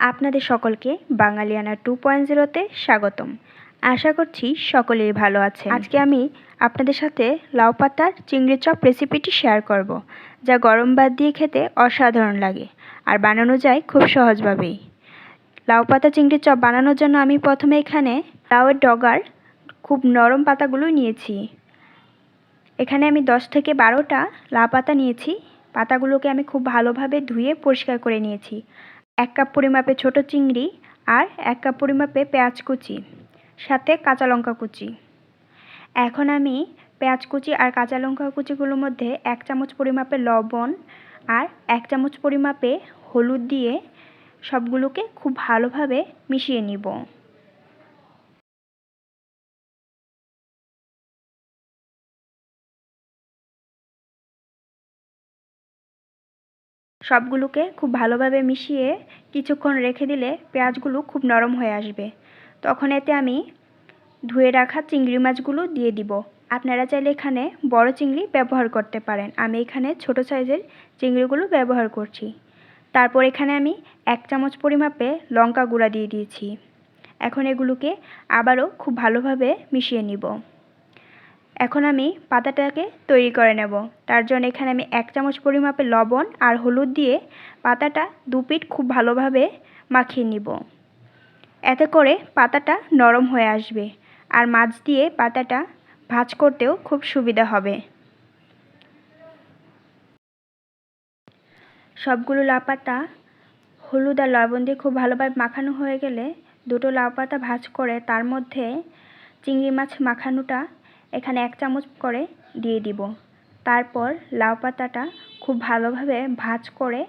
আপনাদের সকলকে বাঙালিয়ানা two point জিরোতে স্বাগতম। আশা করছি সকলেই ভালো আছে আজকে আমি আপনাদের সাথে লাউ পাতার চিংড়ি চপ রেসিপিটি শেয়ার করব, যা গরম ভাত দিয়ে খেতে অসাধারণ লাগে আর বানানো যায় খুব সহজভাবেই। লাউ পাতা চিংড়ি চপ বানানোর জন্য আমি প্রথমে এখানে লাউয়ের ডগার খুব নরম পাতাগুলো নিয়েছি। এখানে আমি দশ থেকে বারোটা লাউ পাতা নিয়েছি। পাতাগুলোকে আমি খুব ভালোভাবে ধুয়ে পরিষ্কার করে নিয়েছি। এক কাপ পরিমাপে ছোট চিংড়ি আর এক কাপ পরিমাপে পেঁয়াজ কুচি, সাথে কাঁচা লঙ্কা কুচি। এখন আমি পেঁয়াজ কুচি আর কাঁচা লঙ্কা কুচিগুলোর মধ্যে এক চামচ পরিমাপে লবণ আর এক চামচ পরিমাপে হলুদ দিয়ে সবগুলোকে খুব ভালোভাবে মিশিয়ে নিব। সবগুলোকে খুব ভালোভাবে মিশিয়ে কিছুক্ষণ রেখে দিলে পেঁয়াজগুলো খুব নরম হয়ে আসবে। তখন এতে আমি ধুয়ে রাখা চিংড়ি মাছগুলো দিয়ে দিব। আপনারা চাইলে এখানে বড় চিংড়ি ব্যবহার করতে পারেন। আমি এখানে ছোট সাইজের চিংড়িগুলো ব্যবহার করছি। তারপর এখানে আমি এক চামচ পরিমাপে লঙ্কা গুঁড়া দিয়ে দিয়েছি। এখন এগুলোকে আবারও খুব ভালোভাবে মিশিয়ে নিব। এখন আমি পাতাটাকে তৈরি করে নেব। তার জন্য এখানে আমি এক চামচ পরিমাপে লবণ আর হলুদ দিয়ে পাতাটা দু পিঠ খুব ভালোভাবে মাখিয়ে নিব। এতে করে পাতাটা নরম হয়ে আসবে আর মাছ দিয়ে পাতাটা ভাজ করতেও খুব সুবিধা হবে। সবগুলো লাউ পাতা হলুদ আর লবণ দিয়ে খুব ভালোভাবে মাখানো হয়ে গেলে দুটো লাউ পাতা ভাজ করে তার মধ্যে চিংড়ি মাছ মাখানোটা এখানে এক চামচ করে দিয়ে দিব। তারপর লাউ পাতাটা খুব ভালোভাবে ভাজ করে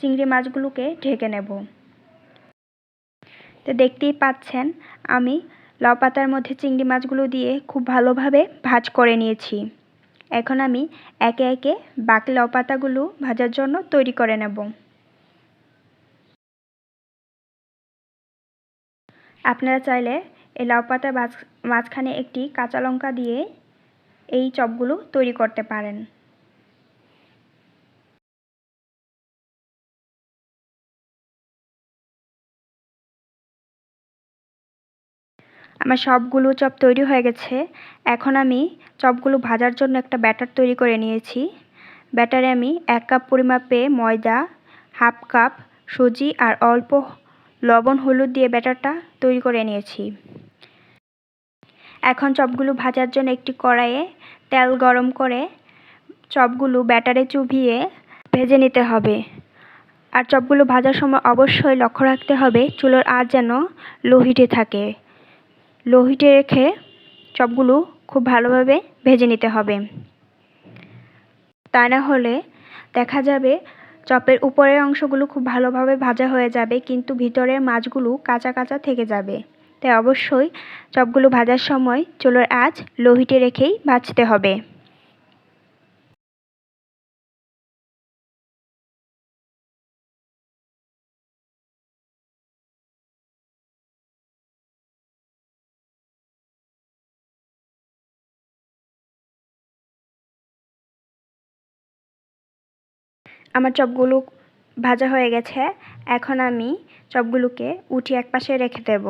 চিংড়ি মাছগুলোকে ঢেকে নেব। তো দেখতেই পাচ্ছেন, আমি লাউ পাতার মধ্যে চিংড়ি মাছগুলো দিয়ে খুব ভালোভাবে ভাজ করে নিয়েছি। এখন আমি একে একে বাকি লাউ পাতাগুলো ভাজার জন্য তৈরি করে নেব। আপনারা চাইলে এই লাউ পাতার মাঝখানে একটি কাঁচা লঙ্কা দিয়ে এই চপগুলো তৈরি করতে পারেন। আমার সবগুলো চপ তৈরি হয়ে গেছে। এখন আমি চপগুলো ভাজার জন্য একটা ব্যাটার তৈরি করে নিয়েছি। ব্যাটারে আমি এক কাপ পরিমাপে ময়দা, হাফ কাপ সুজি আর অল্প লবণ হলুদ দিয়ে ব্যাটারটা তৈরি করে নিয়েছি। এখন চপগুলো ভাজার জন্য একটি কড়াইয়ে তেল গরম করে চপগুলো ব্যাটারে চুবিয়ে ভেজে নিতে হবে। আর চপগুলো ভাজার সময় অবশ্যই লক্ষ্য রাখতে হবে চুলোর আঁচ যেন লোহিটে থাকে। লোহিটে রেখে চপগুলো খুব ভালোভাবে ভেজে নিতে হবে। তা না হলে দেখা যাবে চপের উপরের অংশগুলো খুব ভালোভাবে ভাজা হয়ে যাবে, কিন্তু ভিতরের মাছগুলো কাঁচা কাঁচা থেকে যাবে। তাই অবশ্যই চপগুলো ভাজার সময় চুলোর আঁচ লোহিটে রেখেই ভাজতে হবে। আমার চপগুলো ভাজা হয়ে গেছে। এখন আমি চপগুলোকে উঠিয়ে এক পাশে রেখে দেব।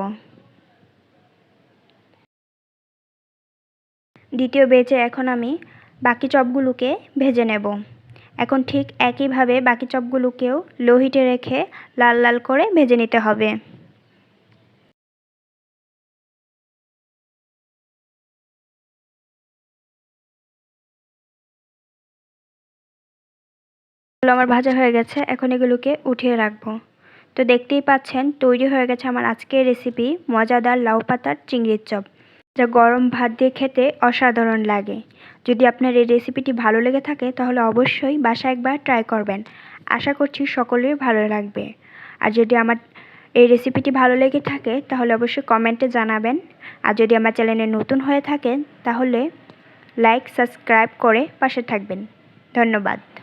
দ্বিতীয় বেচে এখন আমি বাকি চপগুলোকে ভেজে নেব। এখন ঠিক একইভাবে বাকি চপগুলোকেও লোহিটে রেখে লাল লাল করে ভেজে নিতে হবে। আমার ভাজা হয়ে গেছে, এখন এগুলোকে উঠিয়ে রাখব। তো দেখতেই পাচ্ছেন, তৈরি হয়ে গেছে আমার আজকের রেসিপি মজাদার লাউ পাতার চিংড়ির চপ। যা গরম ভাত দিয়ে খেতে অসাধারণ লাগে। যদি আপনার এই রেসিপিটি ভালো লেগে থাকে, তাহলে অবশ্যই বাসা একবার ট্রাই করবেন। আশা করছি সকলের ভালো লাগবে। আর যদি আমার এই রেসিপিটি ভালো লেগে থাকে, তাহলে অবশ্যই কমেন্টে জানাবেন। আর যদি আমার চ্যানেলে নতুন হয়ে থাকেন, তাহলে লাইক সাবস্ক্রাইব করে পাশে থাকবেন। ধন্যবাদ।